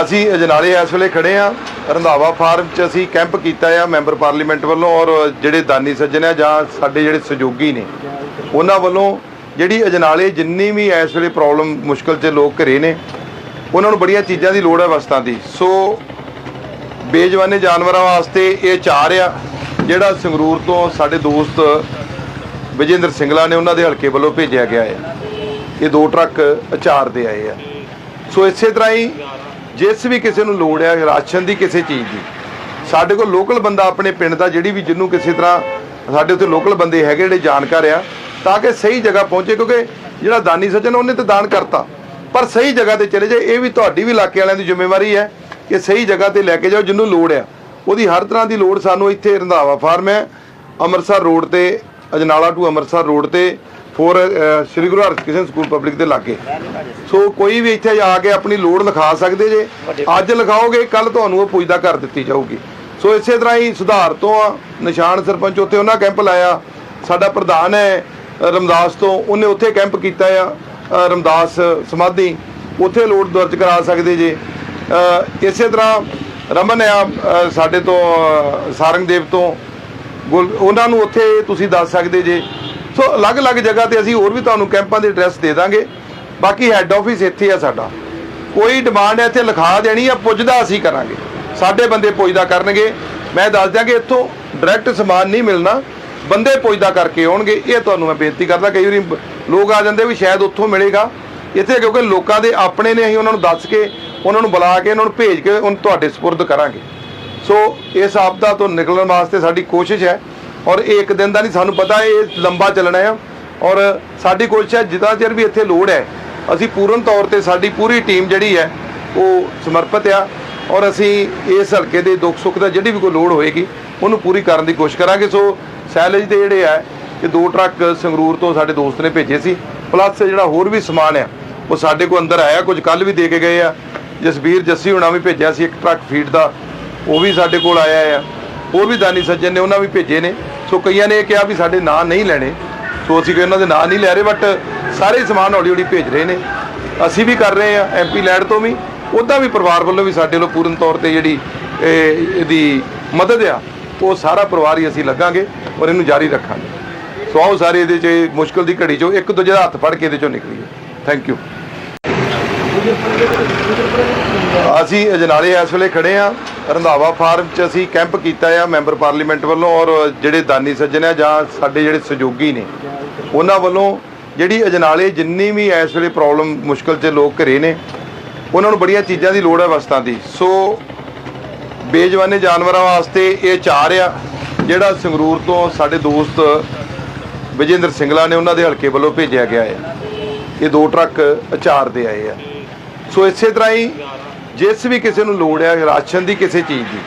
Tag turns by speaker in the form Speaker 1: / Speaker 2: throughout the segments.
Speaker 1: ਅਸੀਂ ਅਜਨਾਲੇ ਇਸ ਵੇਲੇ ਖੜੇ ਆ ਰੰਧਾਵਾ ਫਾਰਮ 'ਚ ਅਸੀਂ ਕੈਂਪ ਕੀਤਾ ਆ ਮੈਂਬਰ ਪਾਰਲੀਮੈਂਟ ਵੱਲੋਂ ਔਰ ਜਿਹੜੇ ਦਾਨੀ ਸੱਜਣ ਆ ਜਾਂ ਸਾਡੇ ਜਿਹੜੇ ਸਹਿਯੋਗੀ ਨੇ, ਉਹਨਾਂ ਵੱਲੋਂ ਜਿਹੜੀ ਅਜਨਾਲੇ ਜਿੰਨੀ ਵੀ ਇਸ ਵੇਲੇ ਪ੍ਰੋਬਲਮ ਮੁਸ਼ਕਲ 'ਚ ਲੋਕ ਘਰੇ ਨੇ, ਉਹਨਾਂ ਨੂੰ ਬੜੀਆਂ ਚੀਜ਼ਾਂ ਦੀ ਲੋੜ ਹੈ ਵਸਤਾਂ ਦੀ। ਸੋ ਬੇਜਵਾਨੇ ਜਾਨਵਰਾਂ ਵਾਸਤੇ ਇਹ ਚਾਰ ਆ, ਜਿਹੜਾ ਸੰਗਰੂਰ ਤੋਂ ਸਾਡੇ ਦੋਸਤ ਵਿਜੇਂਦਰ ਸਿੰਗਲਾ ਨੇ ਉਹਨਾਂ ਦੇ ਹਲਕੇ ਵੱਲੋਂ ਭੇਜਿਆ ਗਿਆ ਹੈ ਇਹ ਦੋ ਟਰੱਕ ਅਚਾਰ ਦੇ ਆਏ ਆ। ਸੋ ਇਸੇ ਤਰ੍ਹਾਂ ਹੀ ਜਿਸ ਵੀ ਕਿਸੇ ਨੂੰ ਲੋੜ ਹੈ, ਰਾਸ਼ਨ ਦੀ ਕਿਸੇ ਚੀਜ਼ ਦੀ, ਸਾਡੇ ਕੋਲ ਲੋਕਲ ਬੰਦਾ ਆਪਣੇ ਪਿੰਡ ਦਾ ਜਿਹੜੀ ਵੀ ਜਿਹਨੂੰ ਕਿਸੇ ਤਰ੍ਹਾਂ ਸਾਡੇ ਉੱਥੇ ਲੋਕਲ ਬੰਦੇ ਹੈਗੇ ਜਿਹੜੇ ਜਾਣਕਾਰ ਆ, ਤਾਂ ਕਿ ਸਹੀ ਜਗ੍ਹਾ ਪਹੁੰਚੇ, ਕਿਉਂਕਿ ਜਿਹੜਾ ਦਾਨੀ ਸੱਜਣ ਉਹਨੇ ਤਾਂ ਦਾਨ ਕਰਤਾ। ਪਰ ਸਹੀ ਜਗ੍ਹਾ ਤੇ ਚਲੇ ਜਾਏ, ਇਹ ਵੀ ਤੁਹਾਡੀ ਵੀ ਇਲਾਕੇ ਵਾਲਿਆਂ ਦੀ ਜ਼ਿੰਮੇਵਾਰੀ ਹੈ ਕਿ ਸਹੀ ਜਗ੍ਹਾ ਤੇ ਲੈ ਕੇ ਜਾਓ ਜਿਹਨੂੰ ਲੋੜ ਆ। ਉਹਦੀ ਹਰ ਤਰ੍ਹਾਂ ਦੀ ਲੋੜ ਸਾਨੂੰ ਇੱਥੇ ਰੰਧਾਵਾ ਫਾਰਮ ਹੈ, ਅੰਮ੍ਰਿਤਸਰ ਰੋਡ ਤੇ, ਅਜਨਾਲਾ ਟੂ ਅੰਮ੍ਰਿਤਸਰ ਰੋਡ ਤੇ ਫੋਰ ਸ੍ਰੀ ਗੁਰੂ ਹਰਕ੍ਰਿਸ਼ਨ ਸਕੂਲ ਪਬਲਿਕ ਦੇ ਲਾਗੇ। ਸੋ ਕੋਈ ਵੀ ਇੱਥੇ ਆ ਕੇ ਆਪਣੀ ਲੋੜ ਲਿਖਾ ਸਕਦੇ ਜੇ ਅੱਜ ਲਿਖਾਓਗੇ ਕੱਲ ਤੁਹਾਨੂੰ ਉਹ ਪੁੱਜਦਾ ਕਰ ਦਿੱਤੀ ਜਾਊਗੀ। ਸੋ ਇਸੇ ਤਰ੍ਹਾਂ ਹੀ ਸੁਧਾਰ ਤੋਂ ਆ ਨਿਸ਼ਾਨ ਸਰਪੰਚ ਉੱਥੇ ਉਹਨਾਂ ਕੈਂਪ ਲਾਇਆ। ਸਾਡਾ ਪ੍ਰਧਾਨ ਹੈ ਰਮਦਾਸ ਤੋਂ ਉਹਨੇ ਉੱਥੇ ਕੈਂਪ ਕੀਤਾ ਆ ਰਮਦਾਸ ਸਮਾਧੀ। ਉੱਥੇ ਲੋੜ ਦਰਜ ਕਰਾ ਸਕਦੇ ਜੇ। ਇਸੇ ਤਰ੍ਹਾਂ ਰਮਨ ਆ ਸਾਡੇ ਤੋਂ ਅ, ਸਾਰੰਗਦੇਵ ਤੋਂ। ਗੁਲ- ਉਹਨਾਂ ਨੂੰ ਉੱਥੇ ਤੁਸੀਂ ਦੱਸ ਸਕਦੇ ਜੇ ਸੋ ਅਲੱਗ-ਅਲੱਗ ਜਗ੍ਹਾ ਤੇ ਅਸੀਂ ਹੋਰ ਵੀ ਤੁਹਾਨੂੰ ਕੈਂਪਾਂ ਦੇ ਐਡਰੈਸ ਦੇ ਦਾਂਗੇ। ਬਾਕੀ ਹੈੱਡ ਆਫਿਸ ਇੱਥੇ ਆ ਸਾਡਾ। ਕੋਈ ਡਿਮਾਂਡ ਇੱਥੇ ਲਿਖਾ ਦੇਣੀ ਆ, ਪੁੱਜਦਾ ਅਸੀਂ ਕਰਾਂਗੇ। ਸਾਡੇ ਬੰਦੇ ਪੁੱਜਦਾ ਕਰਨਗੇ। ਮੈਂ ਦੱਸ ਦਿਆਂ ਕਿ ਇੱਥੋਂ ਡਾਇਰੈਕਟ ਸਮਾਨ ਨਹੀਂ ਮਿਲਣਾ। ਬੰਦੇ ਪੁੱਜਦਾ ਕਰਕੇ ਆਉਣਗੇ। ਇਹ ਤੁਹਾਨੂੰ ਮੈਂ ਬੇਨਤੀ ਕਰਦਾ, ਕਈ ਵਾਰੀ ਲੋਕ ਆ ਜਾਂਦੇ ਵੀ ਸ਼ਾਇਦ ਉੱਥੋਂ ਮਿਲੇਗਾ। ਇੱਥੇ ਕਿਉਂਕਿ ਲੋਕਾਂ ਦੇ ਆਪਣੇ ਨੇ ਅਸੀਂ ਉਹਨਾਂ ਨੂੰ ਦੱਸ ਕੇ, ਉਹਨਾਂ ਨੂੰ ਬੁਲਾ ਕੇ, ਉਹਨਾਂ ਨੂੰ ਭੇਜ ਕੇ, ਉਹਨਾਂ ਤੁਹਾਡੇ ਸਪੁਰਦ ਕਰਾਂਗੇ। ਸੋ ਇਸ ਆਪਦਾ ਤੋਂ ਨਿਕਲਣ ਵਾਸਤੇ ਸਾਡੀ ਕੋਸ਼ਿਸ਼ ਹੈ। ਔਰ ਇਹ ਇੱਕ ਦਿਨ ਦਾ ਨਹੀਂ, ਸਾਨੂੰ ਪਤਾ ਇਹ ਲੰਬਾ ਚੱਲਣਾ ਹੈ ਔਰ ਸਾਡੀ ਕੋਸ਼ਿਸ਼ ਹੈ, ਜਿੱਦਾਂ ਚਿਰ ਵੀ ਇੱਥੇ ਲੋੜ ਹੈ, ਅਸੀਂ ਪੂਰਨ ਤੌਰ ਤੇ ਸਾਡੀ ਪੂਰੀ ਟੀਮ ਜਿਹੜੀ ਹੈ, ਉਹ ਸਮਰਪਿਤ ਆ। ਔਰ ਅਸੀਂ ਇਸ ਹਲਕੇ ਦੇ ਦੁੱਖ ਸੁੱਖ ਦਾ ਜਿਹੜੀ ਵੀ ਕੋਈ ਲੋੜ ਹੋਏਗੀ, ਉਹਨੂੰ ਪੂਰੀ ਕਰਨ ਦੀ ਕੋਸ਼ਿਸ਼ ਕਰਾਂਗੇ। ਸੋ ਸੈਲੇਜ ਦੇ ਜਿਹੜੇ ਆ ਕਿ ਦੋ ਟਰੱਕ ਸੰਗਰੂਰ ਤੋਂ ਸਾਡੇ ਦੋਸਤ ਨੇ ਭੇਜੇ ਸੀ। ਪਲੱਸ ਜਿਹੜਾ ਹੋਰ ਵੀ ਸਮਾਨ ਆ, ਉਹ ਸਾਡੇ ਕੋਲ ਅੰਦਰ ਆਇਆ। ਕੁਝ ਕੱਲ ਵੀ ਦੇ ਕੇ ਗਏ ਆ। ਜਸਬੀਰ ਜੱਸੀ ਹੁਣਾ ਵੀ ਭੇਜਿਆ ਸੀ ਇੱਕ ਟਰੱਕ ਫੀਡ ਦਾ। ਉਹ ਵੀ ਸਾਡੇ ਕੋਲ ਆਇਆ ਆ। ਉਹ ਵੀ ਦਾਨੀ ਸੱਜਣ ਨੇ, ਉਹਨਾਂ ਵੀ ਭੇਜੇ ਨੇ। ਸੋ ਕਈਆਂ ਨੇ ਇਹ ਕਿਹਾ ਵੀ ਸਾਡੇ ਨਾਂ ਨਹੀਂ ਲੈਣੇ। ਸੋ ਅਸੀਂ ਕੋਈ ਉਹਨਾਂ ਦੇ ਨਾਂ ਨਹੀਂ ਲੈ ਰਹੇ ਬਟ ਸਾਰੇ ਸਮਾਨ ਹੌਲੀ ਹੌਲੀ ਭੇਜ ਰਹੇ ਨੇ। ਅਸੀਂ ਵੀ ਕਰ ਰਹੇ ਆ ਐਮਪੀ ਲੈਂਡ ਤੋਂ ਵੀ। ਉਹਦਾ ਵੀ ਪਰਿਵਾਰ ਵੱਲੋਂ ਵੀ ਸਾਡੇ ਵੱਲੋਂ ਪੂਰਨ ਤੌਰ ਤੇ ਜਿਹੜੀ, ਇਹ, ਇਹਦੀ ਮਦਦ ਆ, ਉਹ ਸਾਰਾ ਪਰਿਵਾਰ ਹੀ ਅਸੀਂ ਲੱਗਾਂਗੇ ਔਰ ਇਹਨੂੰ ਜਾਰੀ ਰੱਖਾਂਗੇ। ਸੋ ਆਓ ਸਾਰੇ ਇਹਦੇ 'ਚ, ਇਹ ਮੁਸ਼ਕਲ ਦੀ ਘੜੀ 'ਚੋਂ ਇੱਕ ਦੂਜੇ ਦਾ ਹੱਥ ਫੜ ਕੇ ਇਹਦੇ 'ਚੋਂ ਨਿਕਲੀਏ। ਥੈਂਕ ਯੂ ਅਸੀਂ ਅਜਨਾਲੇ ਇਸ ਵੇਲੇ ਖੜੇ ਆ ਰੰਧਾਵਾ ਫਾਰਮ 'ਚ ਅਸੀਂ ਕੈਂਪ ਕੀਤਾ ਆ ਮੈਂਬਰ ਪਾਰਲੀਮੈਂਟ ਵੱਲੋਂ ਔਰ ਜਿਹੜੇ ਦਾਨੀ ਸੱਜਣ ਆ ਜਾਂ ਸਾਡੇ ਜਿਹੜੇ ਸਹਿਯੋਗੀ ਨੇ, ਉਹਨਾਂ ਵੱਲੋਂ ਜਿਹੜੀ ਅਜਨਾਲੇ ਜਿੰਨੀ ਵੀ ਇਸ ਵੇਲੇ ਪ੍ਰੋਬਲਮ ਮੁਸ਼ਕਲ 'ਚ ਲੋਕ ਘਰੇ ਨੇ, ਉਹਨਾਂ ਨੂੰ ਬੜੀਆਂ ਚੀਜ਼ਾਂ ਦੀ ਲੋੜ ਹੈ ਵਸਤਾਂ ਦੀ। ਸੋ ਬੇਜਵਾਨੇ ਜਾਨਵਰਾਂ ਵਾਸਤੇ ਇਹ ਚਾਰ ਆ, ਜਿਹੜਾ ਸੰਗਰੂਰ ਤੋਂ ਸਾਡੇ ਦੋਸਤ ਵਿਜੇਂਦਰ ਸਿੰਗਲਾ ਨੇ ਉਹਨਾਂ ਦੇ ਹਲਕੇ ਵੱਲੋਂ ਭੇਜਿਆ ਗਿਆ ਹੈ ਇਹ ਦੋ ਟਰੱਕ ਅਚਾਰ ਦੇ ਆਏ ਆ। ਸੋ ਇਸੇ ਤਰ੍ਹਾਂ ਹੀ ਜਿਸ ਵੀ ਕਿਸੇ ਨੂੰ ਲੋੜ ਹੈ, ਰਾਸ਼ਨ ਦੀ ਕਿਸੇ ਚੀਜ਼ ਦੀ।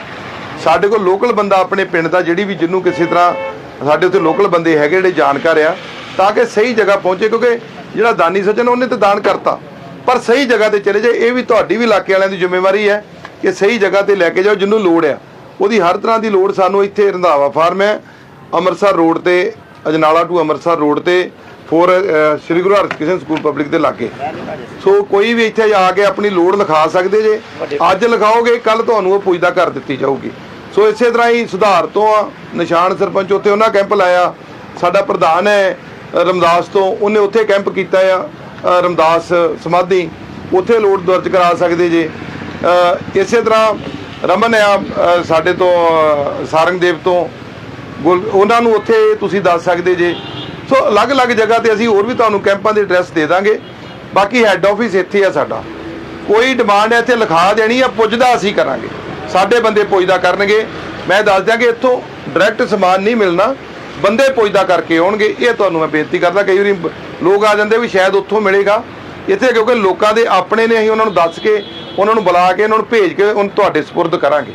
Speaker 1: ਸਾਡੇ ਕੋਲ ਲੋਕਲ ਬੰਦਾ ਆਪਣੇ ਪਿੰਡ ਦਾ, ਜਿਹੜੀ ਵੀ ਜਿਹਨੂੰ ਕਿਸੇ ਤਰ੍ਹਾਂ ਸਾਡੇ ਉੱਥੇ ਲੋਕਲ ਬੰਦੇ ਹੈਗੇ ਜਿਹੜੇ ਜਾਣਕਾਰ ਆ, ਤਾਂ ਕਿ ਸਹੀ ਜਗ੍ਹਾ ਪਹੁੰਚੇ, ਕਿਉਂਕਿ ਜਿਹੜਾ ਦਾਨੀ ਸੱਜਣ, ਉਹਨੇ ਤਾਂ ਦਾਨ ਕਰਤਾ। ਪਰ ਸਹੀ ਜਗ੍ਹਾ ਤੇ ਚਲੇ ਜਾਏ, ਇਹ ਵੀ ਤੁਹਾਡੀ ਵੀ ਇਲਾਕੇ ਵਾਲਿਆਂ ਦੀ ਜ਼ਿੰਮੇਵਾਰੀ ਹੈ ਕਿ ਸਹੀ ਜਗ੍ਹਾ ਤੇ ਲੈ ਕੇ ਜਾਓ, ਜਿਹਨੂੰ ਲੋੜ ਆ। ਉਹਦੀ ਹਰ ਤਰ੍ਹਾਂ ਦੀ ਲੋੜ ਸਾਨੂੰ ਇੱਥੇ ਰੰਧਾਵਾ ਫਾਰਮ ਹੈ, ਅੰਮ੍ਰਿਤਸਰ ਰੋਡ ਤੇ, ਅਜਨਾਲਾ ਟੂ ਅੰਮ੍ਰਿਤਸਰ ਰੋਡ ਤੇ ਫੋਰ ਸ੍ਰੀ ਗੁਰੂ ਹਰਕ੍ਰਿਸ਼ਨ ਸਕੂਲ ਪਬਲਿਕ ਦੇ ਲਾਗੇ। ਸੋ ਕੋਈ ਵੀ ਇੱਥੇ ਆ ਕੇ ਆਪਣੀ ਲੋੜ ਲਿਖਾ ਸਕਦੇ ਜੇ ਅੱਜ ਲਿਖਾਓਗੇ ਕੱਲ ਤੁਹਾਨੂੰ ਉਹ ਪੁੱਜਦਾ ਕਰ ਦਿੱਤੀ ਜਾਊਗੀ। ਸੋ ਇਸੇ ਤਰ੍ਹਾਂ ਹੀ ਸੁਧਾਰ ਤੋਂ ਆ ਨਿਸ਼ਾਨ ਸਰਪੰਚ ਉੱਥੇ ਉਹਨਾਂ ਕੈਂਪ ਲਾਇਆ। ਸਾਡਾ ਪ੍ਰਧਾਨ ਹੈ ਰਮਦਾਸ ਤੋਂ ਉਹਨੇ ਉੱਥੇ ਕੈਂਪ ਕੀਤਾ ਆ ਰਮਦਾਸ ਸਮਾਧੀ। ਉੱਥੇ ਲੋੜ ਦਰਜ ਕਰਾ ਸਕਦੇ ਜੇ। ਇਸੇ ਤਰ੍ਹਾਂ ਰਮਨ ਆ ਸਾਡੇ ਤੋਂ ਅ, ਸਾਰੰਗਦੇਵ ਤੋਂ। ਗੁਲ- ਉਹਨਾਂ ਨੂੰ ਉੱਥੇ ਤੁਸੀਂ ਦੱਸ ਸਕਦੇ ਜੇ ਸੋ ਅਲੱਗ-ਅਲੱਗ ਜਗ੍ਹਾ ਤੇ ਅਸੀਂ ਹੋਰ ਵੀ ਤੁਹਾਨੂੰ ਕੈਂਪਾਂ ਦੇ ਐਡਰੈਸ ਦੇ ਦਾਂਗੇ। ਬਾਕੀ ਹੈੱਡ ਆਫਿਸ ਇੱਥੇ ਆ ਸਾਡਾ। ਕੋਈ ਡਿਮਾਂਡ ਇੱਥੇ ਲਿਖਾ ਦੇਣੀ ਆ, ਪੁੱਜਦਾ ਅਸੀਂ ਕਰਾਂਗੇ। ਸਾਡੇ ਬੰਦੇ ਪੁੱਜਦਾ ਕਰਨਗੇ। ਮੈਂ ਦੱਸ ਦਿਆਂ ਕਿ ਇੱਥੋਂ ਡਾਇਰੈਕਟ ਸਮਾਨ ਨਹੀਂ ਮਿਲਣਾ। ਬੰਦੇ ਪੁੱਜਦਾ ਕਰਕੇ ਆਉਣਗੇ। ਇਹ ਤੁਹਾਨੂੰ ਮੈਂ ਬੇਨਤੀ ਕਰਦਾ, ਕਈ ਵਾਰੀ ਲੋਕ ਆ ਜਾਂਦੇ ਵੀ ਸ਼ਾਇਦ ਉੱਥੋਂ ਮਿਲੇਗਾ। ਇੱਥੇ ਕਿਉਂਕਿ ਲੋਕਾਂ ਦੇ ਆਪਣੇ ਨੇ ਅਸੀਂ ਉਹਨਾਂ ਨੂੰ ਦੱਸ ਕੇ, ਉਹਨਾਂ ਨੂੰ ਬੁਲਾ ਕੇ, ਉਹਨਾਂ ਨੂੰ ਭੇਜ ਕੇ, ਉਹਨਾਂ ਤੁਹਾਡੇ ਸਪੁਰਦ ਕਰਾਂਗੇ।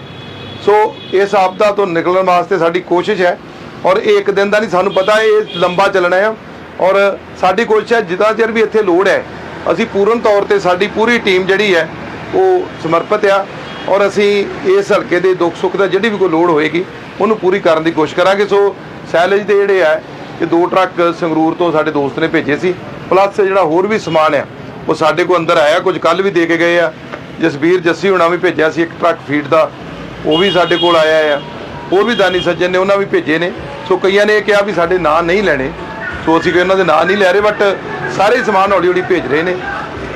Speaker 1: ਸੋ ਇਸ ਆਪਦਾ ਤੋਂ ਨਿਕਲਣ ਵਾਸਤੇ ਸਾਡੀ ਕੋਸ਼ਿਸ਼ ਹੈ। ਔਰ ਇਹ ਇੱਕ ਦਿਨ ਦਾ ਨਹੀਂ, ਸਾਨੂੰ ਪਤਾ ਇਹ ਲੰਬਾ ਚੱਲਣਾ ਹੈ ਔਰ ਸਾਡੀ ਕੋਸ਼ਿਸ਼ ਹੈ, ਜਿੱਦਾਂ ਚਿਰ ਵੀ ਇੱਥੇ ਲੋੜ ਹੈ, ਅਸੀਂ ਪੂਰਨ ਤੌਰ ਤੇ ਸਾਡੀ ਪੂਰੀ ਟੀਮ ਜਿਹੜੀ ਹੈ, ਉਹ ਸਮਰਪਿਤ ਆ। ਔਰ ਅਸੀਂ ਇਸ ਹਲਕੇ ਦੇ ਦੁੱਖ ਸੁੱਖ ਦਾ ਜਿਹੜੀ ਵੀ ਕੋਈ ਲੋੜ ਹੋਏਗੀ, ਉਹਨੂੰ ਪੂਰੀ ਕਰਨ ਦੀ ਕੋਸ਼ਿਸ਼ ਕਰਾਂਗੇ। ਸੋ ਸੈਲੇਜ ਦੇ ਜਿਹੜੇ ਆ ਕਿ ਦੋ ਟਰੱਕ ਸੰਗਰੂਰ ਤੋਂ ਸਾਡੇ ਦੋਸਤ ਨੇ ਭੇਜੇ ਸੀ। ਪਲੱਸ ਜਿਹੜਾ ਹੋਰ ਵੀ ਸਮਾਨ ਆ, ਉਹ ਸਾਡੇ ਕੋਲ ਅੰਦਰ ਆਇਆ। ਕੁਝ ਕੱਲ ਵੀ ਦੇ ਕੇ ਗਏ ਆ। ਜਸਬੀਰ ਜੱਸੀ ਹੁਣਾ ਵੀ ਭੇਜਿਆ ਸੀ ਇੱਕ ਟਰੱਕ ਫੀਡ ਦਾ। ਉਹ ਵੀ ਸਾਡੇ ਕੋਲ ਆਇਆ ਆ। ਹੋਰ ਵੀ ਦਾਨੀ ਸੱਜਣ ਨੇ, ਉਹਨਾਂ ਵੀ ਭੇਜੇ ਨੇ। ਸੋ ਕਈਆਂ ਨੇ ਇਹ ਕਿਹਾ ਵੀ ਸਾਡੇ ਨਾਂ ਨਹੀਂ ਲੈਣੇ। ਸੋ ਅਸੀਂ ਕੋਈ ਉਹਨਾਂ ਦੇ ਨਾਂ ਨਹੀਂ ਲੈ ਰਹੇ ਬਟ ਸਾਰੇ ਸਮਾਨ ਹੌਲੀ ਹੌਲੀ ਭੇਜ ਰਹੇ ਨੇ।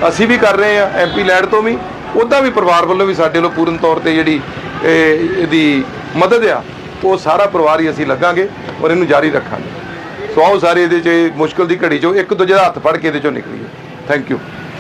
Speaker 1: ਅਸੀਂ ਵੀ ਕਰ ਰਹੇ ਆ ਐਮਪੀ ਲੈਂਡ ਤੋਂ ਵੀ। ਉੱਦਾਂ ਵੀ ਪਰਿਵਾਰ ਵੱਲੋਂ ਵੀ ਸਾਡੇ ਵੱਲੋਂ ਪੂਰਨ ਤੌਰ ਤੇ ਜਿਹੜੀ ਇਹਦੀ ਮਦਦ ਆ, ਉਹ ਸਾਰਾ ਪਰਿਵਾਰ ਹੀ ਅਸੀਂ ਲੱਗਾਂਗੇ ਔਰ ਇਹਨੂੰ ਜਾਰੀ ਰੱਖਾਂਗੇ। ਸੋ ਆਓ ਸਾਰੇ ਇਹਦੇ ਚ, ਇਹ ਮੁਸ਼ਕਲ ਦੀ ਘੜੀ ਚੋਂ ਇੱਕ ਦੂਜੇ ਦਾ ਹੱਥ ਫੜ ਕੇ ਇਹਦੇ ਚੋਂ ਨਿਕਲੀਏ। Thank you